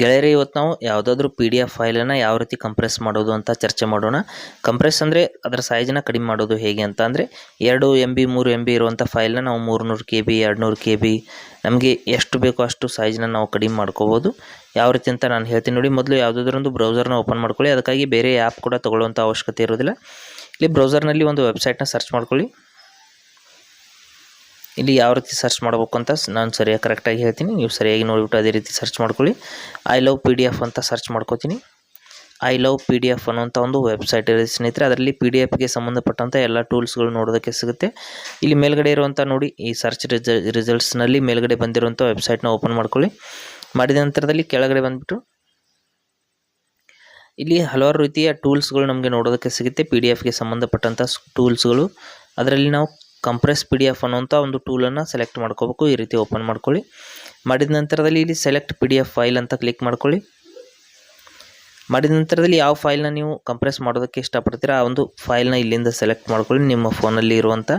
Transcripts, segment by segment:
ಗೆಳೆಯರಿ, ಇವತ್ತು ನಾವು ಯಾವುದಾದ್ರೂ ಪಿ ಡಿ ಎಫ್ ಫೈಲನ್ನು ಯಾವ ರೀತಿ ಕಂಪ್ರೆಸ್ ಮಾಡೋದು ಅಂತ ಚರ್ಚೆ ಮಾಡೋಣ. ಕಂಪ್ರೆಸ್ ಅಂದರೆ ಅದರ ಸೈಜನ್ನ ಕಡಿಮೆ ಮಾಡೋದು ಹೇಗೆ ಅಂತ ಅಂದರೆ, ಎರಡು ಎಂ ಬಿ ಮೂರು ಎಂ ಬಿ ಇರುವಂಥ ಫೈಲನ್ನ ನಾವು ಮೂರುನೂರು ಕೆ ಬಿ ಎರಡುನೂರು ಕೆ ಬಿ ನಮಗೆ ಎಷ್ಟು ಬೇಕೋ ಅಷ್ಟು ಸೈಜನ್ನು ನಾವು ಕಡಿಮೆ ಮಾಡ್ಕೋಬೋದು. ಯಾವ ರೀತಿ ಅಂತ ನಾನು ಹೇಳ್ತೀನಿ ನೋಡಿ, ಮೊದಲು ಯಾವುದಾದ್ರೂ ಒಂದು ಬ್ರೌಸರ್ನ ಓಪನ್ ಮಾಡ್ಕೊಳ್ಳಿ. ಅದಕ್ಕಾಗಿ ಬೇರೆ ಆ್ಯಪ್ ಕೂಡ ತೊಗೊಳ್ಳುವಂಥ ಅವಶ್ಯಕತೆ ಇರೋದಿಲ್ಲ ಇಲ್ಲಿ ಬ್ರೌಸರ್ನಲ್ಲಿ ಒಂದು ವೆಬ್ಸೈಟ್ನ ಸರ್ಚ್ ಮಾಡ್ಕೊಳ್ಳಿ. ಇಲ್ಲಿ ಯಾವ ರೀತಿ ಸರ್ಚ್ ಮಾಡಬೇಕು ಅಂತ ನಾನು ಸರಿಯಾಗಿ ಕರೆಕ್ಟಾಗಿ ಹೇಳ್ತೀನಿ. ನೀವು ಸರಿಯಾಗಿ ನೋಡಿಬಿಟ್ಟು ಅದೇ ರೀತಿ ಸರ್ಚ್ ಮಾಡ್ಕೊಳ್ಳಿ. I love P D F ಅಂತ ಸರ್ಚ್ ಮಾಡ್ಕೋತೀನಿ. I love P D F ಅನ್ನೋಂಥ ಒಂದು ವೆಬ್ಸೈಟ್ ಇದೆ ಸ್ನೇಹಿತರೆ. ಅದರಲ್ಲಿ ಪಿ ಡಿ ಎಫ್ಗೆ ಸಂಬಂಧಪಟ್ಟಂಥ ಎಲ್ಲ ಟೂಲ್ಸ್ಗಳು ನೋಡೋದಕ್ಕೆ ಸಿಗುತ್ತೆ. ಇಲ್ಲಿ ಮೇಲ್ಗಡೆ ಇರುವಂಥ ನೋಡಿ, ಈ ಸರ್ಚ್ ರಿಸ ರಿಸಲ್ಟ್ಸ್ನಲ್ಲಿ ಮೇಲ್ಗಡೆ ಬಂದಿರುವಂಥ ವೆಬ್ಸೈಟ್ನ ಓಪನ್ ಮಾಡ್ಕೊಳ್ಳಿ. ಮಾಡಿದ ನಂತರದಲ್ಲಿ ಕೆಳಗಡೆ ಬಂದುಬಿಟ್ಟು ಇಲ್ಲಿ ಹಲವಾರು ರೀತಿಯ ಟೂಲ್ಸ್ಗಳು ನಮಗೆ ನೋಡೋದಕ್ಕೆ ಸಿಗುತ್ತೆ. ಪಿ ಡಿ ಎಫ್ಗೆ ಸಂಬಂಧಪಟ್ಟಂಥ ಟೂಲ್ಸ್ಗಳು ಅದರಲ್ಲಿ ನಾವು ಕಂಪ್ರೆಸ್ ಪಿ ಡಿ ಎಫ್ ಅನ್ನುವಂಥ ಒಂದು ಟೂಲನ್ನು ಸೆಲೆಕ್ಟ್ ಮಾಡ್ಕೋಬೇಕು. ಈ ರೀತಿ ಓಪನ್ ಮಾಡ್ಕೊಳ್ಳಿ. ಮಾಡಿದ ನಂತರದಲ್ಲಿ ಇಲ್ಲಿ select P D F file ಅಂತ ಕ್ಲಿಕ್ ಮಾಡ್ಕೊಳ್ಳಿ. ಮಾಡಿದ ನಂತರದಲ್ಲಿ ಯಾವ ಫೈಲ್ನ ನೀವು ಕಂಪ್ರೆಸ್ ಮಾಡೋದಕ್ಕೆ ಇಷ್ಟಪಡ್ತೀರಾ, ಆ ಒಂದು ಫೈಲ್ನ ಇಲ್ಲಿಂದ ಸೆಲೆಕ್ಟ್ ಮಾಡ್ಕೊಳ್ಳಿ. ನಿಮ್ಮ ಫೋನಲ್ಲಿ ಇರುವಂಥ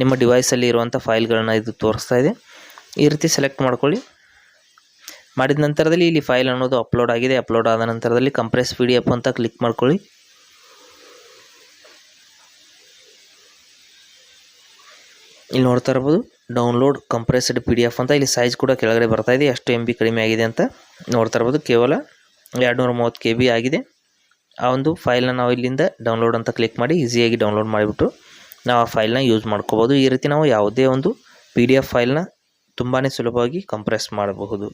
ನಿಮ್ಮ ಡಿವೈಸಲ್ಲಿ ಇರುವಂಥ ಫೈಲ್ಗಳನ್ನ ಇದು ತೋರಿಸ್ತಾ ಇದೆ. ಈ ರೀತಿ ಸೆಲೆಕ್ಟ್ ಮಾಡ್ಕೊಳ್ಳಿ. ಮಾಡಿದ ನಂತರದಲ್ಲಿ ಇಲ್ಲಿ ಫೈಲ್ ಅನ್ನೋದು ಅಪ್ಲೋಡ್ ಆಗಿದೆ. ಅಪ್ಲೋಡ್ ಆದ ನಂತರದಲ್ಲಿ ಕಂಪ್ರೆಸ್ ಪಿ ಡಿ ಎಫ್ ಅಂತ ಕ್ಲಿಕ್ ಮಾಡ್ಕೊಳ್ಳಿ. ಇಲ್ಲಿ ನೋಡ್ತಾ ಇರ್ಬೋದು ಡೌನ್ಲೋಡ್ ಕಂಪ್ರೆಸ್ಡ್ ಪಿ ಅಂತ ಇಲ್ಲಿ ಸೈಜ್ ಕೂಡ ಕೆಳಗಡೆ ಬರ್ತಾ ಇದೆ, ಎಷ್ಟು ಎಂ ಬಿ ಕಡಿಮೆ ಆಗಿದೆ ಅಂತ ನೋಡ್ತಾ ಇರ್ಬೋದು, ಕೇವಲ ಎರಡುನೂರ ಮೂವತ್ತು ಕೆ ಬಿ ಆಗಿದೆ. ಆ ಒಂದು ಫೈಲ್ನ ನಾವು ಇಲ್ಲಿಂದ ಡೌನ್ಲೋಡ್ ಅಂತ ಕ್ಲಿಕ್ ಮಾಡಿ ಈಸಿಯಾಗಿ ಡೌನ್ಲೋಡ್ ಮಾಡಿಬಿಟ್ಟು ನಾವು ಆ ಫೈಲ್ನ ಯೂಸ್ ಮಾಡ್ಕೋಬೋದು. ಈ ರೀತಿ ನಾವು ಯಾವುದೇ ಒಂದು ಪಿ ಡಿ ಎಫ್ ಫೈಲ್ನ ತುಂಬಾ ಸುಲಭವಾಗಿ ಕಂಪ್ರೆಸ್ ಮಾಡಬಹುದು.